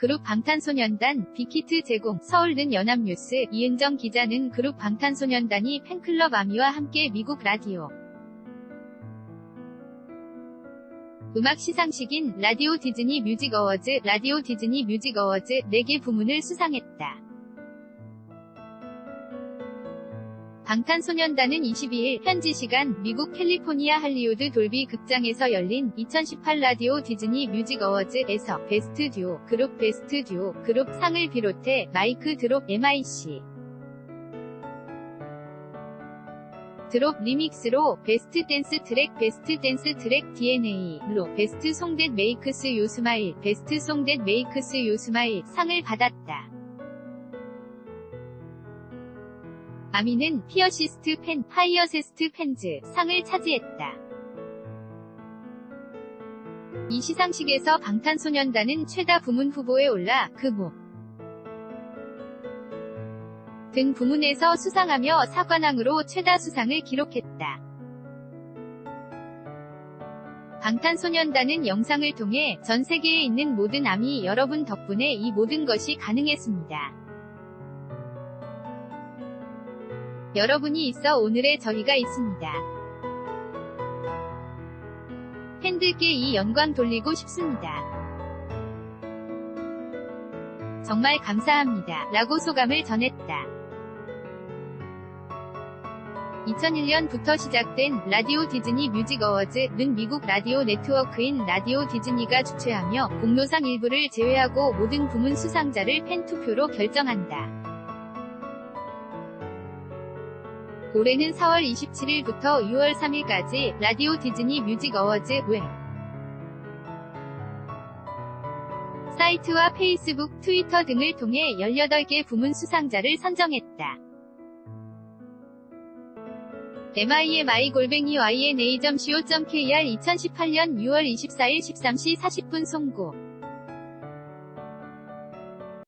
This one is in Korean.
그룹 방탄소년단 빅히트 제공 서울는 연합뉴스 이은정 기자는 그룹 방탄소년단이 팬클럽 아미와 함께 미국 라디오 음악 시상식인 라디오 디즈니 뮤직 어워즈 라디오 디즈니 뮤직 어워즈 4개 부문을 수상했다. 방탄소년단은 22일 현지 시간 미국 캘리포니아 할리우드 돌비 극장에서 열린 2018 라디오 디즈니 뮤직 어워즈에서 베스트 듀오, 그룹 베스트 듀오, 그룹 상을 비롯해 마이크 드롭 MIC 드롭 리믹스로 베스트 댄스 트랙 베스트 댄스 트랙 DNA로 베스트 송댓 메이크스 요스마일 베스트 송댓 메이크스 요스마일 상을 받았다. 아미는 피어시스트 팬, 파이어세스트 팬즈 상을 차지했다. 이 시상식에서 방탄소년단은 최다 부문 후보에 올라 그모 등 부문에서 수상하며 사관왕으로 최다 수상을 기록했다. 방탄소년단은 영상을 통해 전 세계에 있는 모든 아미 여러분 덕분에 이 모든 것이 가능했습니다. 여러분이 있어 오늘의 저희가 있습니다. 팬들께 이 영광 돌리고 싶습니다. 정말 감사합니다. 라고 소감을 전했다. 2001년부터 시작된 라디오 디즈니 뮤직 어워즈는 미국 라디오 네트워크인 라디오 디즈니가 주최하며 공로상 일부를 제외하고 모든 부문 수상자를 팬투표로 결정한다. 올해는 4월 27일부터 6월 3일까지 라디오 디즈니 뮤직 어워즈 웹 사이트와 페이스북, 트위터 등을 통해 18개 부문 수상자를 선정했다. mimi 골뱅이 yna.co.kr 2018년 6월 24일 13시 40분 송고